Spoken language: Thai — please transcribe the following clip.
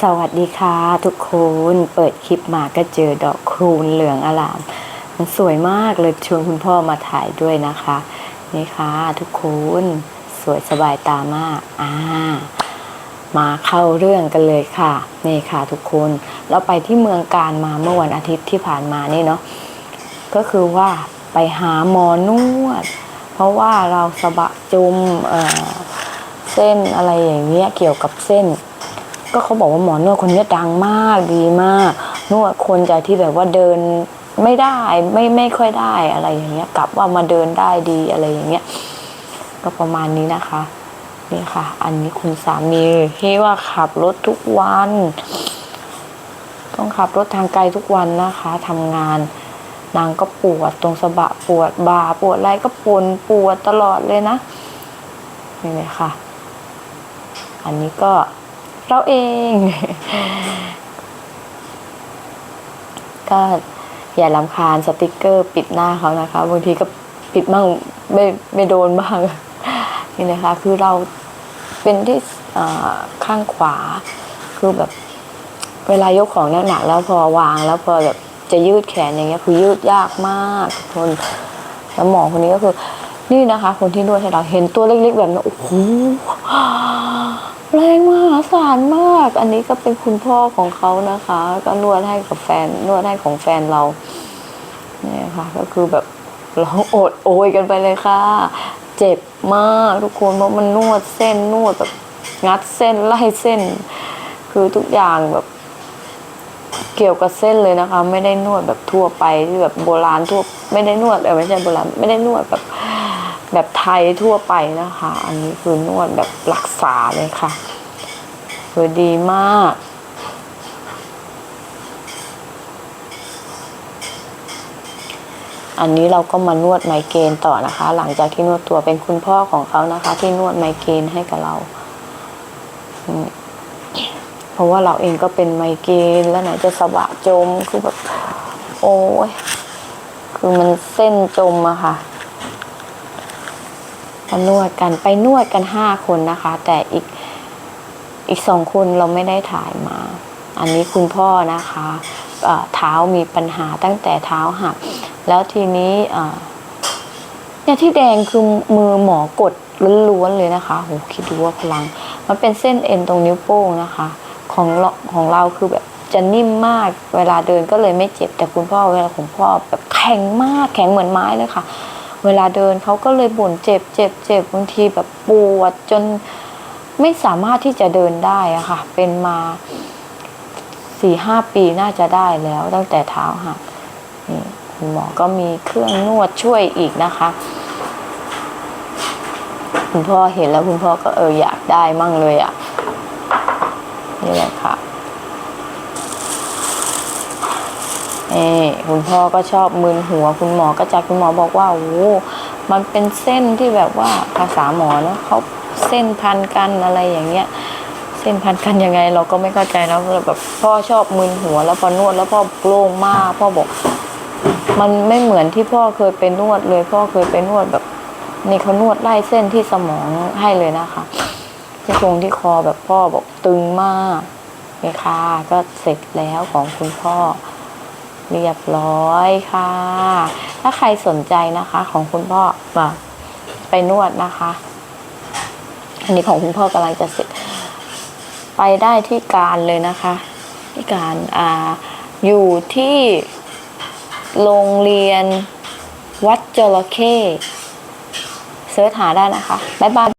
สวัสดีค่ะทุกคนเปิดคลิปมาก็เจอดอกคูณเหลืองอลาม มันสวยมากเลยชวนคุณพ่อมาถ่ายด้วยนะคะ นี่ค่ะทุกคนสวยสบายตามากอ่ามาเข้าเรื่องกันเลยค่ะ นี่ค่ะทุกคน เราไปที่เมืองการมาเมื่อวันอาทิตย์ที่ผ่านมานี่เนาะก็คือว่าไปหาหมอนวด เพราะว่าเราสะบะจุมเอ่อเส้นอะไรอย่างเงี้ยเกี่ยวกับเส้น ก็เขาบอกว่าหมอนวดคนนี้ดังมากดีมาก นวดคนจากที่แบบว่าเดินไม่ได้ไม่ไม่ค่อยได้อะไรอย่างเงี้ย กลับว่ามาเดินได้ดีอะไรอย่างเงี้ย ก็ประมาณนี้นะคะนี่ค่ะ อันนี้คุณสามีที่ว่าขับรถทุกวัน ต้องขับรถทางไกลทุกวันนะคะทำงาน นางก็ปวดตรงสะบะปวดบ่าปวดอะไรก็ปวดปวดตลอดเลยนะนี่เลยค่ะ อันนี้ก็ เราเอง ก็อย่าลำคาญสติกเกอร์ปิดหน้าเขานะคะบางทีก็ปิดบ้างไม่ไม่โดนบ้างนี่นะคะ คือเราเป็นที่ข้างขวา คือแบบ เวลายกของหนักๆแล้วพอวางแล้วพอแบบจะยืดแขนอย่างเงี้ยคือยืดยากมากทุกคนแล้วหมอคนนี้ก็คือ นี่นะคะ คนที่นวดให้เราเห็นตัวเล็กๆแบบนี้โอ้โห แรงมหาศาลมาก อันนี้ก็เป็นคุณพ่อของเขานะคะ ก็นวดให้กับแฟน นวดให้ของแฟนเรา เนี่ยค่ะ ก็คือแบบร้องโอดโอยกันไปเลยค่ะ เจ็บมากทุกคนเพราะมันนวดเส้นนวดแบบงัดเส้นไล่เส้น คือทุกอย่างแบบเกี่ยวกับเส้นเลยนะคะ ไม่ได้นวดแบบทั่วไปที่แบบโบราณทั่ว ไม่ได้นวดเออไม่ใช่โบราณไม่ได้นวดแบบ แบบไทยทั่วไปนะคะ อันนี้คือนวดแบบรักษาเลยค่ะ คือดีมาก อันนี้เราก็มานวดไมเกรนต่อนะคะ หลังจากที่นวดตัวเป็นคุณพ่อของเขานะคะ ที่นวดไมเกรนให้กับเราเพราะว่าเราเองก็เป็นไมเกรนแล้วไหนจะสะบะจมคือแบบ โอ้ยคือมันเส้นจมอะค่ะ นวดกันไปนวดกันห้าคนนะคะ แต่อีกอีกสองคนเราไม่ได้ถ่ายมา อันนี้คุณพ่อนะคะเท้ามีปัญหาตั้งแต่เท้าหัก แล้วทีนี้เอ่อเนี่ยที่แดงคือมือหมอกดล้วนๆเลยนะคะโหคิดดูว่าพลัง มันเป็นเส้นเอ็นตรงนิ้วโป้งนะคะ ของเราของเราคือแบบจะนิ่มมากเวลาเดินก็เลยไม่เจ็บ แต่คุณพ่อเวลาของพ่อแบบแข็งมากแข็งเหมือนไม้เลยค่ะ เวลาเดินเขาก็เลยบ่นเจ็บเจ็บเจ็บบางทีแบบปวดจนไม่สามารถที่จะเดินได้อะค่ะ เป็นมาสี่ห้าปีน่าจะได้แล้วตั้งแต่เท้าหักนี่คุณหมอก็มีเครื่องนวดช่วยอีกนะคะ คุณพ่อเห็นแล้วคุณพ่อก็เอออยากได้มั่งเลยอะ่ะนี่แหละค่ะ เออคุณพ่อก็ชอบมึนหัว คุณหมอก็จะคุณหมอบอกว่าโอ้มันเป็นเส้นที่แบบว่าภาษาหมอเนอะเขาเส้นพันกันอะไรอย่างเงี้ย เส้นพันกันยังไง เราก็ไม่เข้าใจนะแบบพ่อชอบมึนหัว แล้วพอนวดแล้วพ่อโล่งมาก พ่อบอก มันไม่เหมือนที่พ่อเคยไปนวดเลย พ่อเคยไปนวดแบบนี่เขานวดไล่เส้นที่สมองให้เลยนะคะที่ตรงที่คอแบบพ่อบอกตึงมากนี่ค่ะก็เสร็จแล้วของคุณพ่อ เรียบร้อยค่ะ ถ้าใครสนใจนะคะของคุณพ่อมาไปนวดนะคะ อันนี้ของคุณพ่อกำลังจะเสร็จ ไปได้ที่การเลยนะคะ ที่การอ่าอยู่ที่โรงเรียนวัดจระเข้เสิร์ชหาได้นะคะ บ๊ายบาย